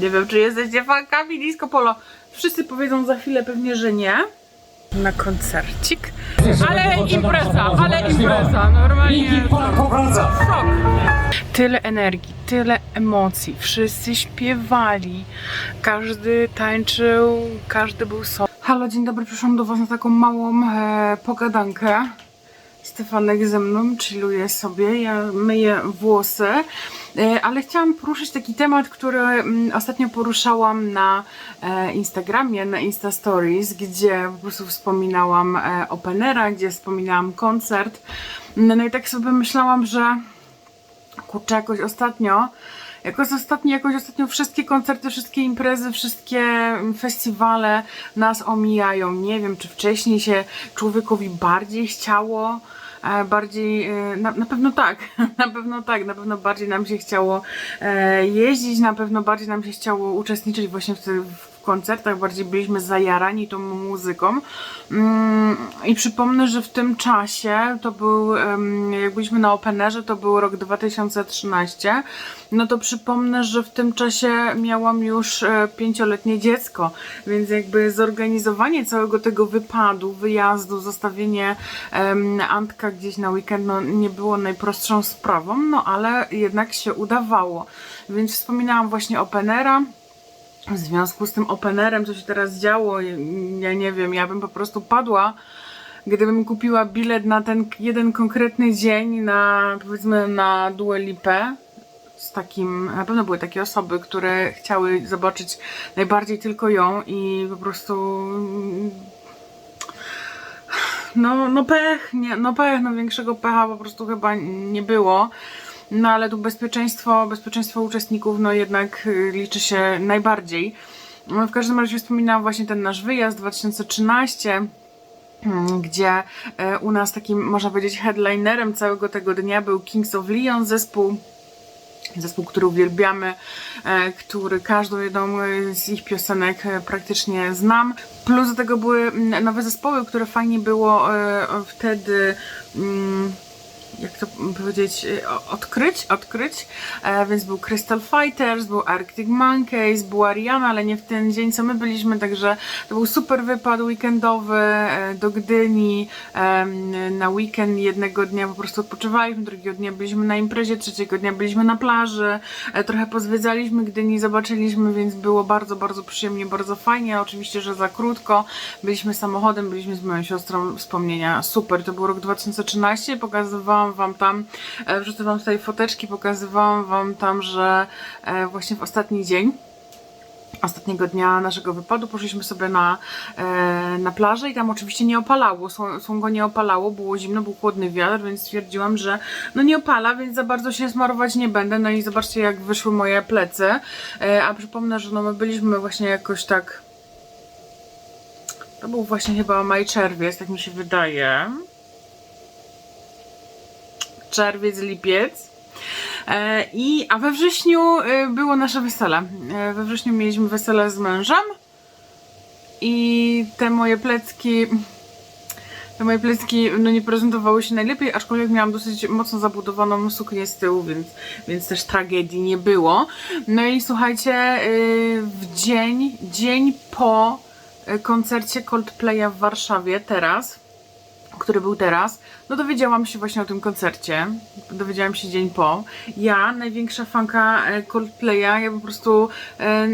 Nie wiem, czy jesteście fankami Disco Polo. Wszyscy powiedzą za chwilę pewnie, że nie. Na koncercik. Ale impreza, ale impreza. Normalnie szok. Tyle energii, tyle emocji. Wszyscy śpiewali. Każdy tańczył, każdy był sobą. Halo, dzień dobry. Przyszłam do Was na taką małą e, pogadankę. Stefanek ze mną chilluje sobie, ja myję włosy, ale chciałam poruszyć taki temat, który mm, ostatnio poruszałam na e, Instagramie, na Insta Stories, gdzie po prostu wspominałam e, openera, gdzie wspominałam koncert. No i tak sobie myślałam, że kurczę, jakoś ostatnio, jakoś ostatnio, jakoś ostatnio wszystkie koncerty, wszystkie imprezy, wszystkie mm, festiwale nas omijają. Nie wiem, czy wcześniej się człowiekowi bardziej chciało, e, bardziej, e, na, na pewno tak, na pewno tak, na pewno bardziej nam się chciało e, jeździć, na pewno bardziej nam się chciało uczestniczyć właśnie w, w koncertach, bardziej byliśmy zajarani tą muzyką. Mm, I przypomnę, że w tym czasie, to był, jak byliśmy na Openerze, to był rok 2013, no to przypomnę, że w tym czasie miałam już e, pięcioletnie dziecko, więc jakby zorganizowanie całego tego wypadu, wyjazdu, zostawienie Antka gdzieś na weekend, no nie było najprostszą sprawą, no ale jednak się udawało. Więc wspominałam właśnie Openera, w związku z tym openerem, co się teraz działo, ja nie wiem, ja bym po prostu padła, gdybym kupiła bilet na ten jeden konkretny dzień, na powiedzmy na Dua Lipę, z takim, na pewno były takie osoby, które chciały zobaczyć najbardziej tylko ją i po prostu no, no pech, nie, no pech, no większego pecha po prostu chyba nie było. No ale tu bezpieczeństwo, bezpieczeństwo uczestników no jednak y, liczy się najbardziej. No, w każdym razie wspominałam właśnie ten nasz wyjazd 2013 mm, gdzie e, u nas takim, można powiedzieć, headlinerem całego tego dnia był Kings of Leon, zespół Zespół, który uwielbiamy, e, który każdą jedną z ich piosenek praktycznie znam. Plus do tego były mm, nowe zespoły, które fajnie było wtedy. Jak to powiedzieć, e, o- odkryć, odkryć, e, więc był Crystal Fighters, był Arctic Monkeys, była Ariana, ale nie w ten dzień, co my byliśmy, także to był super wypad weekendowy e, do Gdyni, em, na weekend jednego dnia po prostu odpoczywaliśmy, drugiego dnia byliśmy na imprezie, trzeciego dnia byliśmy na plaży, e, trochę pozwiedzaliśmy Gdyni, zobaczyliśmy, więc było bardzo, bardzo przyjemnie, bardzo fajnie, oczywiście, że za krótko, byliśmy samochodem, byliśmy z moją siostrą, wspomnienia super, to był rok 2013, pokazywałam wam tam, e, wrzucę wam tutaj foteczki, pokazywałam wam tam, że e, właśnie w ostatni dzień ostatniego dnia naszego wypadu poszliśmy sobie na, e, na plażę i tam oczywiście nie opalało, Sło- słonko nie opalało, było zimno, był chłodny wiatr, więc stwierdziłam, że no nie opala, więc za bardzo się smarować nie będę. No i zobaczcie jak wyszły moje plecy. A przypomnę, że no my byliśmy właśnie jakoś tak to był właśnie chyba maj, czerwiec, tak mi się wydaje. Czerwiec, lipiec. E, I, a we wrześniu e, było nasze wesele. E, We wrześniu mieliśmy wesele z mężem i te moje plecki te moje plecki no, nie prezentowały się najlepiej, aczkolwiek miałam dosyć mocno zabudowaną suknię z tyłu, więc, więc też tragedii nie było. No i słuchajcie, w dzień, dzień po koncercie Coldplaya w Warszawie teraz, który był teraz, no dowiedziałam się właśnie o tym koncercie. Dowiedziałam się dzień po. Ja, największa fanka e, Coldplaya, ja po prostu e,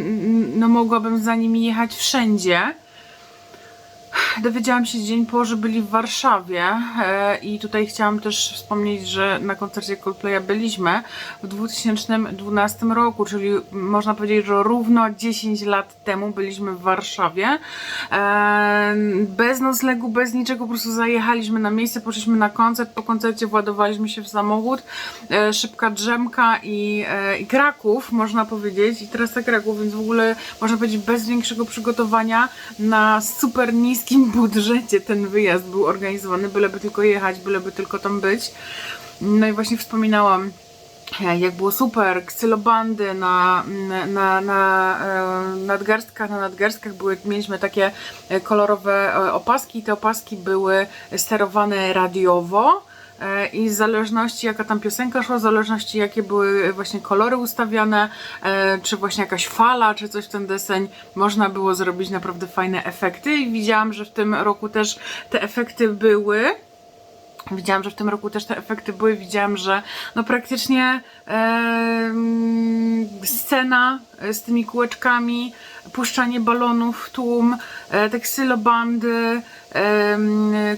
no mogłabym za nimi jechać wszędzie. Dowiedziałam się dzień po, że byli w Warszawie e, i tutaj chciałam też wspomnieć, że na koncercie Coldplaya byliśmy w 2012 roku, czyli można powiedzieć, że równo 10 lat temu byliśmy w Warszawie. E, bez noclegu, bez niczego, po prostu zajechaliśmy na miejsce, poszliśmy na koncert, po koncercie władowaliśmy się w samochód, e, szybka drzemka i, i Kraków, można powiedzieć, i teraz tak Kraków, więc w ogóle można powiedzieć bez większego przygotowania na super niskim budżecie ten wyjazd był organizowany, byleby tylko jechać, byleby tylko tam być. No i właśnie wspominałam e, jak było super, ksylobandy na, na, na e, nadgarstkach, na nadgarstkach były, mieliśmy takie e, kolorowe opaski i te opaski były sterowane radiowo. E, i w zależności jaka tam piosenka szła, w zależności jakie były właśnie kolory ustawiane, e, czy właśnie jakaś fala, czy coś w ten deseń, można było zrobić naprawdę fajne efekty i widziałam, że w tym roku też te efekty były. Widziałam, że w tym roku też te efekty były. Widziałam, że no praktycznie em, scena e, z tymi kółeczkami, puszczanie balonów w tłum, e, te ksylobandy, em,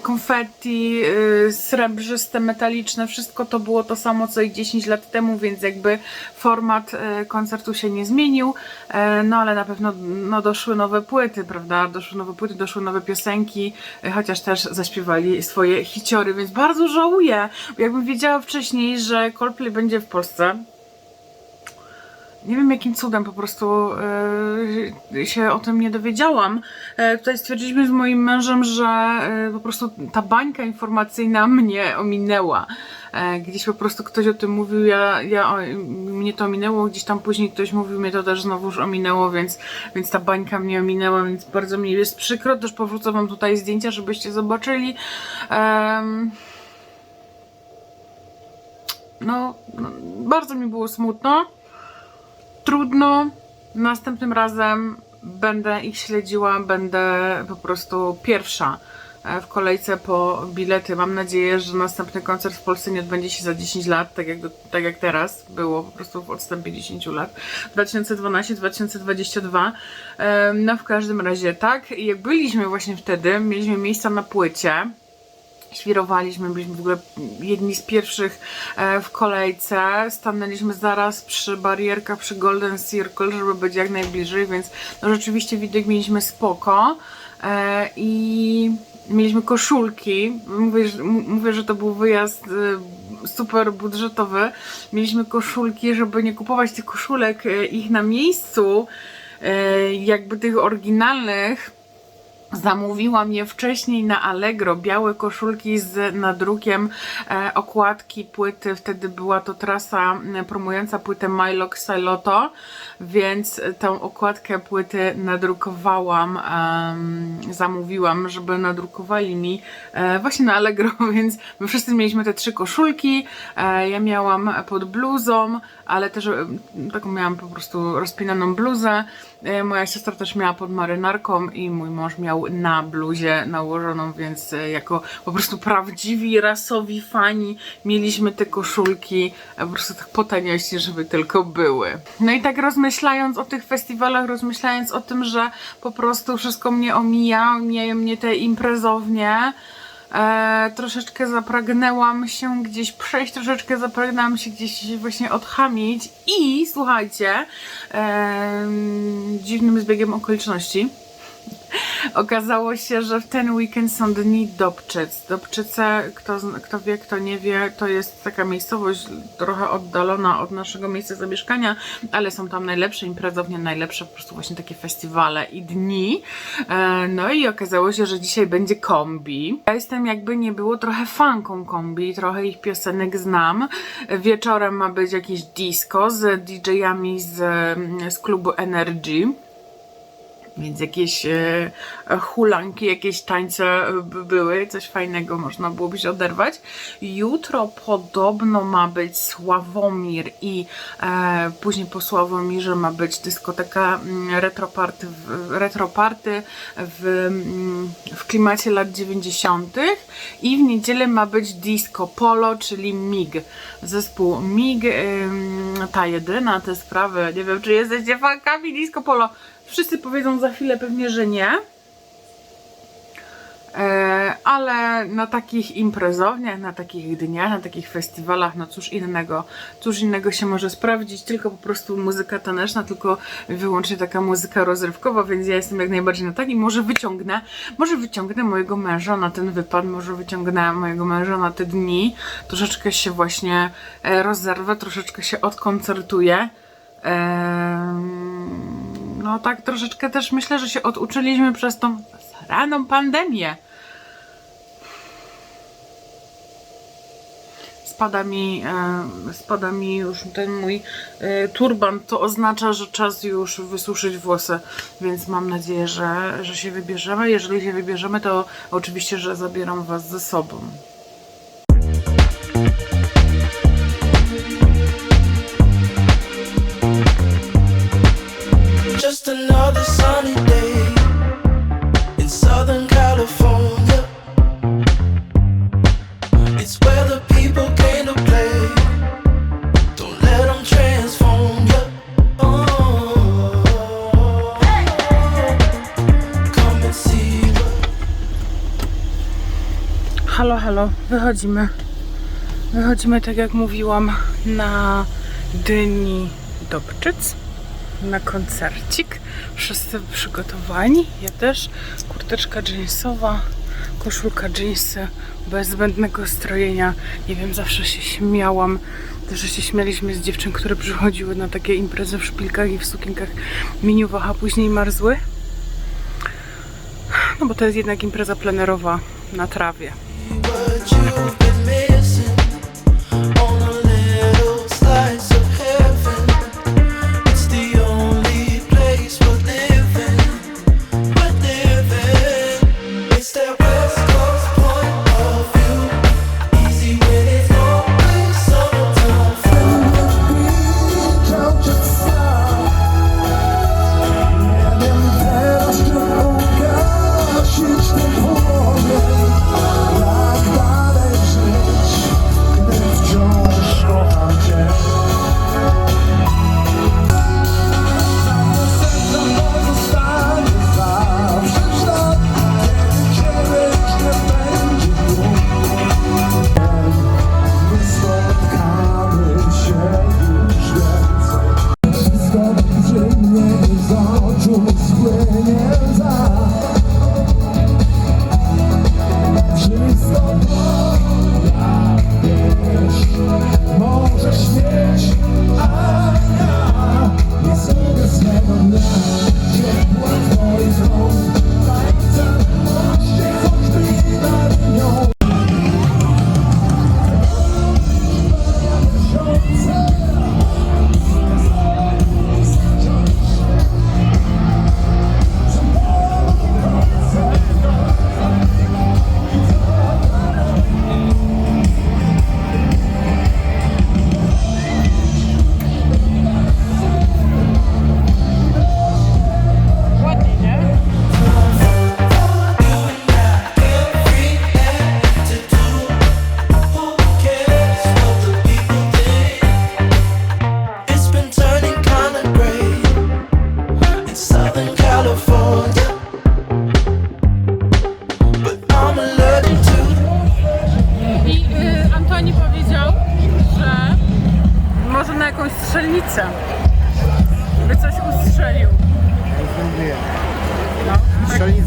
konfetti, e, srebrzyste, metaliczne, wszystko to było to samo co i 10 lat temu, więc jakby format e, koncertu się nie zmienił, e, no ale na pewno no, doszły nowe płyty, prawda? Doszły nowe płyty, doszły nowe piosenki, e, chociaż też zaśpiewali swoje hiciory, więc bardzo żałuję, jakbym wiedziała wcześniej, że Coldplay będzie w Polsce, nie wiem jakim cudem po prostu e, się o tym nie dowiedziałam. E, tutaj stwierdziliśmy z moim mężem, że e, po prostu ta bańka informacyjna mnie ominęła. Gdzieś po prostu ktoś o tym mówił, ja, ja o, mnie to ominęło, gdzieś tam później ktoś mówił, mnie to też znowuż ominęło, więc, więc ta bańka mnie ominęła, więc bardzo mi jest przykro. Też powrócę wam tutaj zdjęcia, żebyście zobaczyli. No, no, bardzo mi było smutno trudno. Następnym razem będę ich śledziła, będę po prostu pierwsza e, w kolejce po bilety. Mam nadzieję, że następny koncert w Polsce nie odbędzie się za 10 lat, tak jak, tak jak teraz było, po prostu w odstępie 10 lat. 2012-2022. E, No w każdym razie tak, jak byliśmy właśnie wtedy, mieliśmy miejsca na płycie świrowaliśmy, byliśmy w ogóle jedni z pierwszych e, w kolejce. Stanęliśmy zaraz przy barierkach, przy Golden Circle, żeby być jak najbliżej, więc no rzeczywiście widok mieliśmy spoko. E, I mieliśmy koszulki. Mówię, że, mówię, że to był wyjazd e, super budżetowy. Mieliśmy koszulki, żeby nie kupować tych koszulek ich na miejscu, jakby tych oryginalnych. Zamówiłam je wcześniej na Allegro, białe koszulki z nadrukiem e, okładki płyty. Wtedy była to trasa promująca płytę Mylok Siloto, więc tę okładkę płyty nadrukowałam, em, zamówiłam, żeby nadrukowali mi e, właśnie na Allegro, więc my wszyscy mieliśmy te trzy koszulki. E, ja miałam pod bluzą, ale też e, taką miałam po prostu rozpinaną bluzę. E, Moja siostra też miała pod marynarką i mój mąż miał na bluzie nałożoną, więc e, jako po prostu prawdziwi, rasowi fani mieliśmy te koszulki e, po prostu tak po taniości, żeby tylko były. No i tak rozmyślając o tych festiwalach, rozmyślając o tym, że po prostu wszystko mnie omija, omijają mnie te imprezownie, E, troszeczkę zapragnęłam się gdzieś przejść, troszeczkę zapragnęłam się gdzieś właśnie odchamić i słuchajcie, em, dziwnym zbiegiem okoliczności okazało się, że w ten weekend są dni Dobczyc. Dobczyce, kto, kto wie, kto nie wie, to jest taka miejscowość trochę oddalona od naszego miejsca zamieszkania, ale są tam najlepsze imprezownie, najlepsze po prostu właśnie takie festiwale i dni. E, no i okazało się, że dzisiaj będzie kombi. Ja jestem jakby nie było trochę fanką kombi, trochę ich piosenek znam. Wieczorem ma być jakieś disco z DJ-ami z, z klubu Energy. Więc jakieś e, hulanki, jakieś tańce e, by były, coś fajnego można byłoby się oderwać. Jutro podobno ma być Sławomir i e, później po Sławomirze ma być dyskoteka mm, retroparty w, mm, w klimacie lat 90. i w niedzielę ma być disco polo, czyli MIG. Zespół MIG, ym, ta jedyna, te sprawy, nie wiem czy jesteście fankami disco polo. Wszyscy powiedzą za chwilę pewnie, że nie. E, ale na takich imprezowniach, na takich dniach, na takich festiwalach, no cóż innego, cóż innego się może sprawdzić, tylko po prostu muzyka taneczna, tylko wyłącznie taka muzyka rozrywkowa, więc ja jestem jak najbardziej na takim. Może wyciągnę, może wyciągnę mojego męża na ten wypad, może wyciągnę mojego męża na te dni, troszeczkę się właśnie e, rozerwę, troszeczkę się odkoncertuję. Em, no tak troszeczkę też myślę, że się oduczyliśmy przez tą raną pandemię. Spada mi, e, spada mi już ten mój e, turban, to oznacza, że czas już wysuszyć włosy, więc mam nadzieję, że, że się wybierzemy. Jeżeli się wybierzemy, to oczywiście, że zabieram Was ze sobą. Another sunny day in Southern California. It's where the people came to play. Don't let them transform you. Oh, come and see wychodzimy. Wychodzimy, tak jak mówiłam, na Dyni Dobczyc, na koncercik. Wszyscy przygotowani, ja też. Kurteczka jeansowa, koszulka jeansy, bez zbędnego strojenia. Nie wiem, zawsze się śmiałam. Też się śmialiśmy z dziewczyn, które przychodziły na takie imprezy w szpilkach i w sukienkach miniuwach, a później marzły. No bo to jest jednak impreza plenerowa na trawie.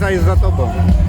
No, Strzelnica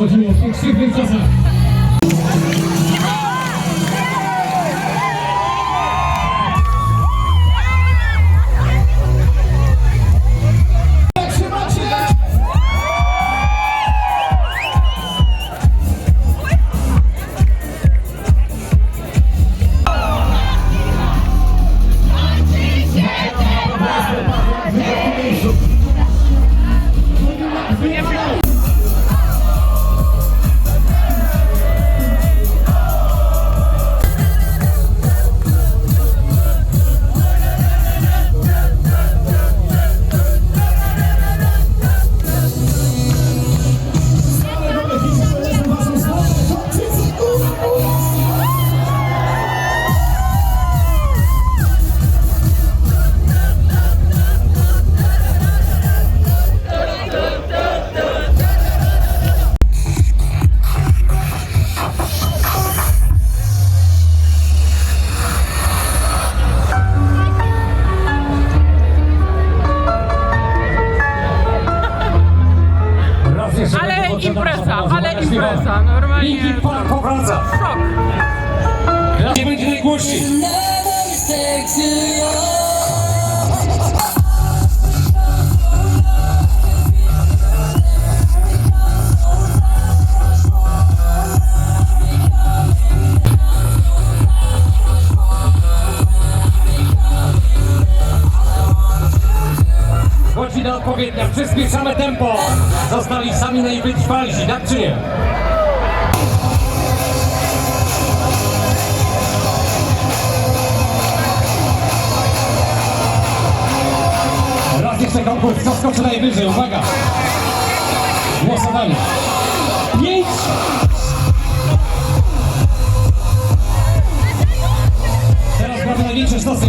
O to właśnie chodziło Godzina odpowiednia, przyspieszamy tempo. Zostali sami najwytrwalsi, tak czy nie? Kto skoczy najwyżej, uwaga! Głosowanie. Pięć! Teraz mamy największe sztosy.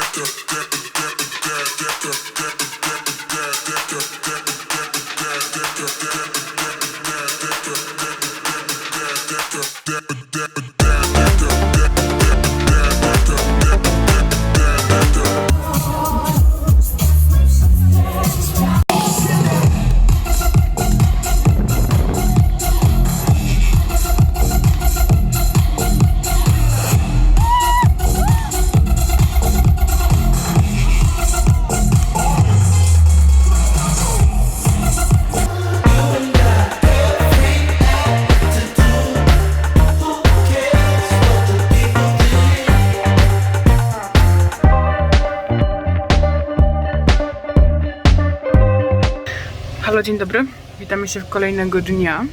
Dzień dobry. Witamy się w kolejnego dnia.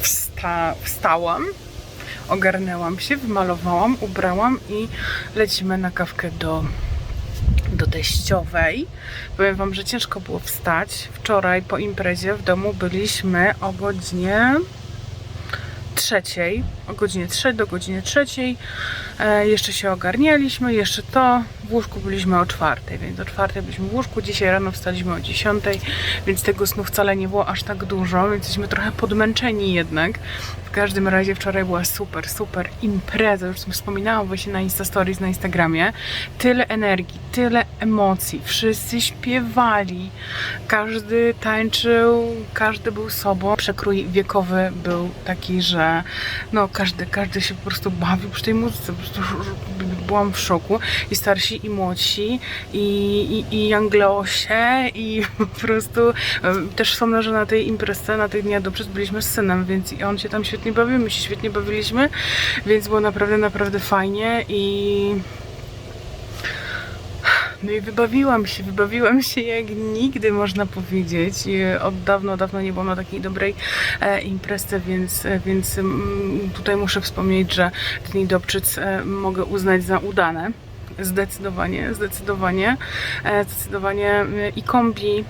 Wsta wstałam, ogarnęłam się, wymalowałam, ubrałam i lecimy na kawkę do, do teściowej. Powiem Wam, że ciężko było wstać. Wczoraj po imprezie w domu byliśmy o godzinie trzeciej, o godzinie 3 do godziny trzeciej. E, jeszcze się ogarnialiśmy, jeszcze to. W łóżku byliśmy o czwartej, więc o czwartej byliśmy w łóżku. Dzisiaj rano wstaliśmy o dziesiątej, więc tego snu wcale nie było aż tak dużo, więc jesteśmy trochę podmęczeni jednak. W każdym razie wczoraj była super, super impreza. Już wspominałam właśnie na Insta Stories na Instagramie. Tyle energii, tyle emocji. Wszyscy śpiewali. Każdy tańczył, każdy był sobą. Przekrój wiekowy był taki, że no każdy, każdy się po prostu bawił przy tej muzyce. Po prostu byłam w szoku. I starsi, i młodsi, i, i, i Anglosie, i po prostu też wspomnę, że na tej imprezie, na tych dniach dobrze byliśmy z synem, więc i on się tam świetnie bawił, my się świetnie bawiliśmy, więc było naprawdę, naprawdę fajnie i no i wybawiłam się, wybawiłam się jak nigdy, można powiedzieć. Od dawno, dawno nie byłam na takiej dobrej e, imprezie, więc, e, więc mm, tutaj muszę wspomnieć, że ten Dobczyc e, mogę uznać za udane. Zdecydowanie, zdecydowanie. E, zdecydowanie i kombi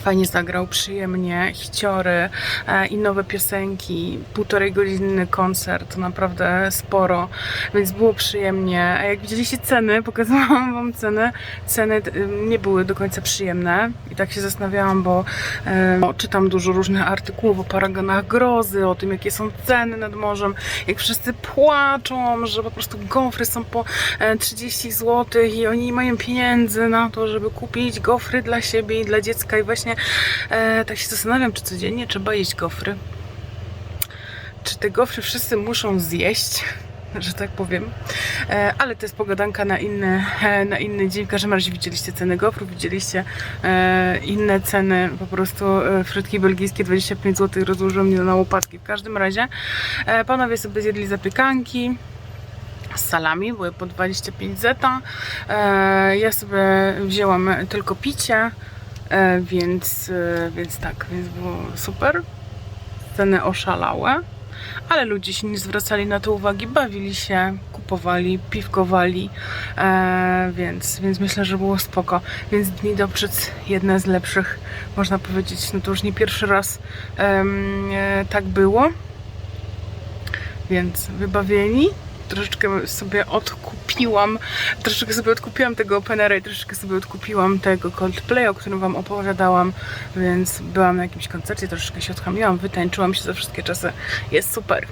Fajnie zagrał, przyjemnie, hiciory e, i nowe piosenki, półtorej godzinny koncert, naprawdę sporo, więc było przyjemnie. A jak widzieliście ceny, pokazałam wam ceny, ceny y, nie były do końca przyjemne i tak się zastanawiałam, bo e, no, czytam dużo różnych artykułów o paragonach grozy, o tym jakie są ceny nad morzem, jak wszyscy płaczą, że po prostu gofry są po e, 30 zł i oni nie mają pieniędzy na to, żeby kupić gofry dla siebie i dla dziecka i właśnie e, tak się zastanawiam, czy codziennie trzeba jeść gofry. Czy te gofry wszyscy muszą zjeść? Że tak powiem, e, ale to jest pogadanka na inny, e, na inny dzień. W każdym razie widzieliście ceny gofrów, widzieliście e, inne ceny, po prostu frytki belgijskie 25 zł rozłożyłem mnie na łopatki. W każdym razie panowie sobie zjedli zapiekanki, z salami, były po 25 zeta. Ja sobie wzięłam tylko picie, więc, e, więc tak, więc było super. Ceny oszalałe, ale ludzie się nie zwracali na to uwagi, bawili się, kupowali, piwkowali, e, więc, więc myślę, że było spoko. Więc Dni Dobrzec jedne z lepszych, można powiedzieć, no to już nie pierwszy raz e, tak było. Więc wybawieni, troszeczkę sobie odkupiłam, troszeczkę sobie odkupiłam tego openera i troszeczkę sobie odkupiłam tego Coldplay, o którym wam opowiadałam, więc byłam na jakimś koncercie, troszeczkę się odchamiłam, wytańczyłam się za wszystkie czasy. Jest super.